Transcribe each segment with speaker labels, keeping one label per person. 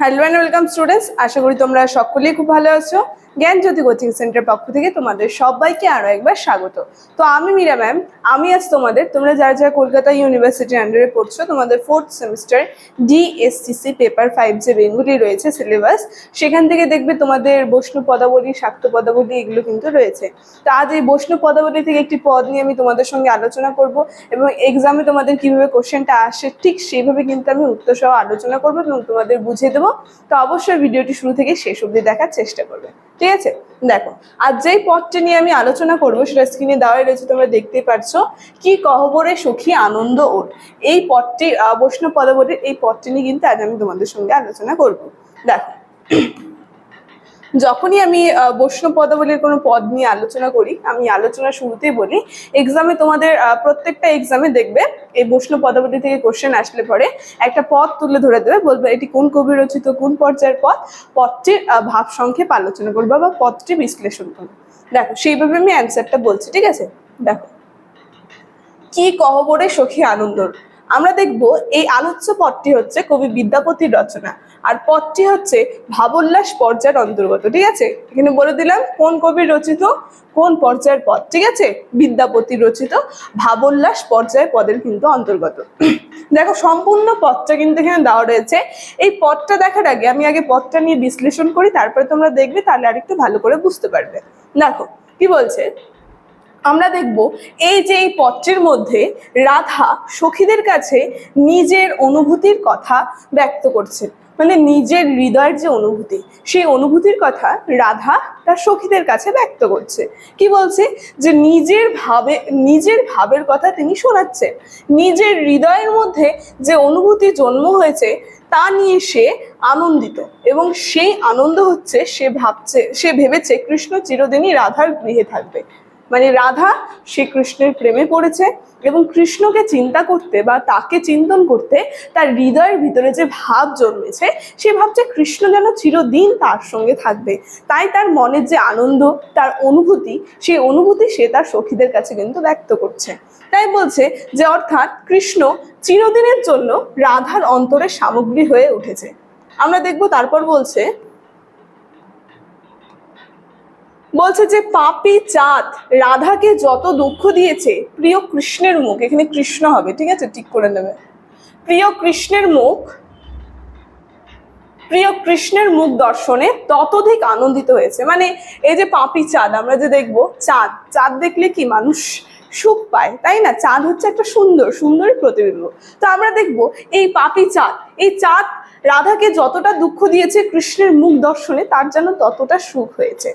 Speaker 1: Hello and welcome students আশা করি তোমরা সকলেই খুব ভালো আছো। জ্ঞান জ্যোতি কোচিং সেন্টার পক্ষ থেকে তোমাদের সবাইকে আরও একবার স্বাগত। তো আমি মীরা ম্যাম আমি আজ তোমাদের, তোমরা যারা যারা কলকাতা ইউনিভার্সিটির আন্ডারে পড়ছো, তোমাদের fourth semester DSCC paper five যে বেঙ্গুলি রয়েছে সিলেবাস সেখান থেকে দেখবে তোমাদের বৈষ্ণব পদাবলী, শাক্ত পদাবলী এগুলো কিন্তু রয়েছে। তো আজ এই বৈষ্ণব পদাবলী থেকে একটি পদ নিয়ে আমি তোমাদের সঙ্গে আলোচনা করব এবং এক্সামে তোমাদের কীভাবে কোশ্চেনটা আসে, ঠিক সেইভাবে কিন্তু আমি উত্তর সহ আলোচনা করব এবং তোমাদের বুঝিয়ে দেবো। তো অবশ্যই ভিডিওটি শুরু থেকে শেষ অবধি দেখার চেষ্টা করবে। ঠিক আছে? দেখো আর যেই পথটি নিয়ে আমি আলোচনা করব, সেটা স্ক্রিনে দেওয়াই রয়েছে, তোমরা দেখতে পাচ্ছ কি কহবরে সখী আনন্দ ওঠ এই পথটি বৈষ্ণব পদবটির এই পথটি নিয়ে কিন্তু আজ আমি তোমাদের সঙ্গে আলোচনা করব। দেখো যখনই আমি বৈষ্ণব পদাবলীর কোনো পদ নিয়ে আলোচনা করি, আমি আলোচনা শুরুতেই বলি এক্সামে তোমাদের প্রত্যেকটা এক্সামে দেখবে, এই বৈষ্ণব পদাবলী থেকে কোশ্চেন আসলে পরে একটা পদ তুলে ধরে দেবে, বলবে এটি কোন কবি রচিত, কোন পর্যায়ের পদ পদটির ভাব সংক্ষেপ আলোচনা করবে বা পদটি বিশ্লেষণ করবে। দেখো, সেইভাবে আমি অ্যান্সারটা বলছি, ঠিক আছে? দেখো। কি কহবরে সখী আনন্দর? আমরা দেখব, এই আলোচ্য পদটি হচ্ছে কবি বিদ্যাপতির রচনা। আর পদটি হচ্ছে ভাবোল্লাস পর্যায়ের অন্তর্গত, ঠিক আছে? এখানে বলে দিলাম কোন কবির রচিত, কোন পর্যায়ের পদ, ঠিক আছে? বিদ্যাপতির রচিত ভাবোল্লাস পর্যায়ের পদের কিন্তু অন্তর্গত। দেখো, সম্পূর্ণ পদটা কিন্তু এখানে দেওয়া রয়েছে। এই পদটা দেখার আগে আমি আগে পদটা নিয়ে বিশ্লেষণ করি, তারপরে তোমরা দেখবে, তাহলে আরেকটু ভালো করে বুঝতে পারবে। দেখো, কি বলছে? আমরা দেখব এই যে এই পত্রের মধ্যে রাধা সখীদের কাছে নিজের অনুভূতির কথা ব্যক্ত করছেন মানে নিজের হৃদয়ের যে অনুভূতি, সেই অনুভূতির কথা রাধা তার সখীদের কাছে ব্যক্ত করছে। কি বলছে? যে নিজের ভাবে, নিজের ভাবের কথা তিনি শোনাচ্ছেন নিজের হৃদয়ের মধ্যে যে অনুভূতি জন্ম হয়েছে, তা নিয়ে সে আনন্দিত এবং সেই আনন্দ হচ্ছে, সে ভাবছে, সে ভেবেছে কৃষ্ণ চিরদিনই রাধার গৃহে থাকবে। মানে রাধা সে কৃষ্ণের প্রেমে পড়েছে এবং কৃষ্ণকে চিন্তা করতে বা তাকে চিন্তন করতে তার হৃদয়ের ভিতরে যে ভাব জন্মেছে, সে ভাবছে কৃষ্ণ যেন চিরদিন তার সঙ্গে থাকবে। তাই তার মনের যে আনন্দ, তার অনুভূতি, সেই অনুভূতি সে তার সখীদের কাছে কিন্তু ব্যক্ত করছে। তাই বলছে যে অর্থাৎ কৃষ্ণ চিরদিনের জন্য রাধার অন্তরের সামগ্রী হয়ে উঠেছে। আমরা দেখব তারপর বলছে বলছে যে পাপি চাঁদ রাধাকে যত দুঃখ দিয়েছে, প্রিয় কৃষ্ণের মুখ, এখানে কৃষ্ণ হবে, ঠিক আছে? ঠিক করে নেবে। প্রিয় কৃষ্ণের মুখ, প্রিয় কৃষ্ণের মুখ দর্শনে ততোধিক আনন্দিত হয়েছে। মানে এই যে পাপি চাঁদ, আমরা যে দেখব, চাঁদ চাঁদ দেখলে কি মানুষ সুখ পায়, তাই না? চাঁদ হচ্ছে একটা সুন্দর, সুন্দরী প্রতিবিম্ব। তো আমরা দেখব, এই পাপি চাঁদ, এই চাঁদ রাধাকে যতটা দুঃখ দিয়েছে কৃষ্ণের মুখ দর্শনে, তার যেন ততটা সুখ হয়েছে।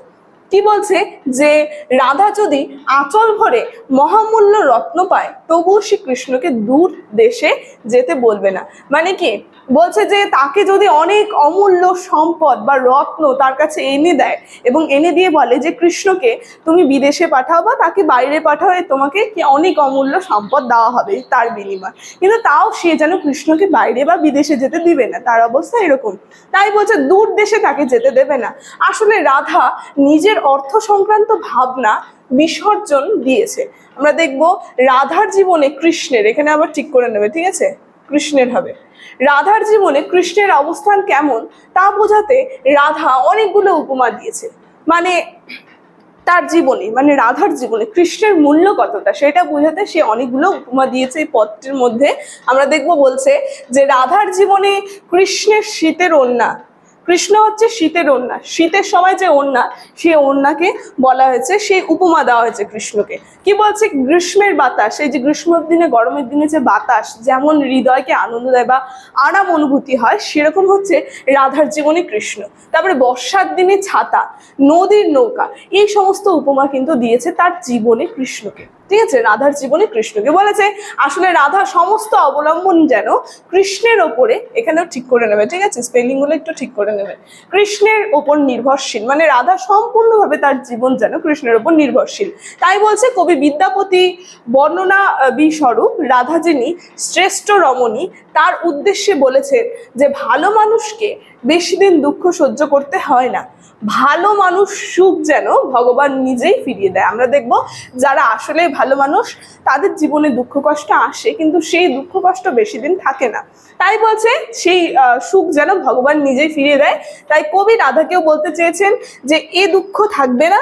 Speaker 1: কি বলছে? যে রাধা যদি আঁচল ভরে মহামূল্য রত্ন পায়, তবুও সে কৃষ্ণকে দূর দেশে যেতে বলবে না। মানে কি? বলছে যে তাকে যদি অনেক অমূল্য সম্পদ বা রত্ন তার কাছে এনে দেয় এবং এনে দিয়ে বলে যে, কৃষ্ণকে তুমি বিদেশে পাঠাও বা তাকে বাইরে পাঠাও তোমাকে কি অনেক অমূল্য সম্পদ দেওয়া হবে তার বিনিময়। কিন্তু তাও সে যেন কৃষ্ণকে বাইরে বা বিদেশে যেতে দিবে না। তার অবস্থা এরকম। তাই বলছে, দূর দেশে তাকে যেতে দেবে না। আসলে রাধা নিজের অর্থ সংক্রান্ত ভাবনা বিসর্জন দিয়েছে। আমরা দেখব রাধার জীবনে কৃষ্ণের, এখানে আবার ঠিক করে নেবে, ঠিক আছে? কৃষ্ণের হবে। রাধার জীবনে কৃষ্ণের অবস্থান কেমন তা বোঝাতে রাধা অনেকগুলো উপমা দিয়েছে। মানে তার জীবনে মানে রাধার জীবনে কৃষ্ণের মূল্য কতটা সেটা বোঝাতে সে অনেকগুলো উপমা দিয়েছে এই পদটির মধ্যে। আমরা দেখব বলছে যে রাধার জীবনে কৃষ্ণের শীতের ওন্না কৃষ্ণ হচ্ছে শীতের ওন্না শীতের সময় যে ওন্না সেই ওন্নাকে বলা হয়েছে সেই উপমা দেওয়া হয়েছে কৃষ্ণকে। কি বলছে? গ্রীষ্মের বাতাস, এই যে গ্রীষ্মের দিনে, গরমের দিনে যে বাতাস, যেমন হৃদয়কে আনন্দ দেয় বা আরাম অনুভূতি হয়, সেরকম হচ্ছে রাধার জীবনে কৃষ্ণ। তারপরে বর্ষার দিনে ছাতা, নদীর নৌকা, এই সমস্ত উপমা কিন্তু দিয়েছে তার জীবনে কৃষ্ণকে। ঠিক আছে রাধার জীবনে কৃষ্ণকে বলেছে, আসলে রাধা সমস্ত অবলম্বন যেন কৃষ্ণের ওপরে এখানেও ঠিক করে নেবে, ঠিক আছে? স্পেলিংগুলো একটু ঠিক করে নেবে। কৃষ্ণের ওপর নির্ভরশীল মানে রাধা সম্পূর্ণভাবে তার জীবন যেন কৃষ্ণের ওপর নির্ভরশীল। তাই বলছে কবি বিদ্যাপতি বর্ণনা বিস্বরূপ রাধা যিনি শ্রেষ্ঠ রমণী, তার উদ্দেশ্যে বলেছেন যে ভালো মানুষকে বেশি দিন দুঃখ সহ্য করতে হয় না। ভালো মানুষ সুখ যেন ভগবান নিজেই ফিরিয়ে দেয়। আমরা দেখব যারা আসলে ভালো মানুষ, তাদের জীবনে দুঃখ কষ্ট আসে, কিন্তু সেই দুঃখ কষ্ট বেশি দিন থাকে না। তাই বলছে, সেই সুখ যেন ভগবান নিজেই ফিরিয়ে দেয়। তাই কবি রাধাকেও বলতে চেয়েছেন যে, এ দুঃখ থাকবে না।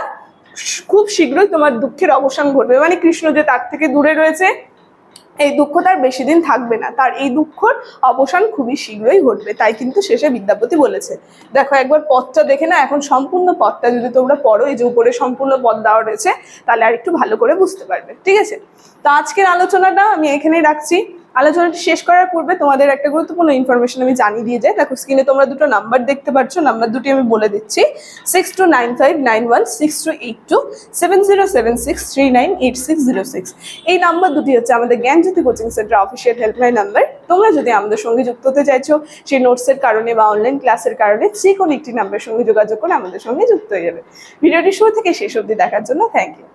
Speaker 1: খুব শীঘ্রই তোমার দুঃখের অবসান ঘটবে। মানে কৃষ্ণ যে তার থেকে দূরে রয়েছে এই দুঃখ তার বেশি দিন থাকবে না। তার এই দুঃখর অবসান খুবই শীঘ্রই ঘটবে, তাই কিন্তু শেষে বিদ্যাপতি বলেছে। দেখো, একবার পথটা দেখে না এখন সম্পূর্ণ পথটা যদি তোমরা পড়ো, এই যে উপরে সম্পূর্ণ পথ দেওয়া রয়েছে, তাহলে আর একটু ভালো করে বুঝতে পারবে, ঠিক আছে? তো আজকের আলোচনাটা আমি এখানেই রাখছি। আলোচনাটি শেষ করার পূর্বে তোমাদের একটা গুরুত্বপূর্ণ ইনফরমেশন আমি জানিয়ে দিয়ে যাই। দেখো স্ক্রিনে তোমরা দুটো নাম্বার দেখতে পাচ্ছ নাম্বার দুটি আমি বলে দিচ্ছি। Six two nine five nine one six two eight two seven zero seven six three nine eight six zero six এই নাম্বার দুটি হচ্ছে আমাদের Gyanjyoti coaching centre official helpline number তোমরা যদি আমাদের সঙ্গে যুক্ত হতে চাইছো, সেই নোটসের কারণে বা অনলাইন ক্লাসের কারণে যে কোনো একটি নাম্বারের সঙ্গে যোগাযোগ করে আমাদের সঙ্গে যুক্ত হয়ে যাবে। ভিডিওটি শুরু থেকে শেষ অবধি দেখার জন্য থ্যাংক ইউ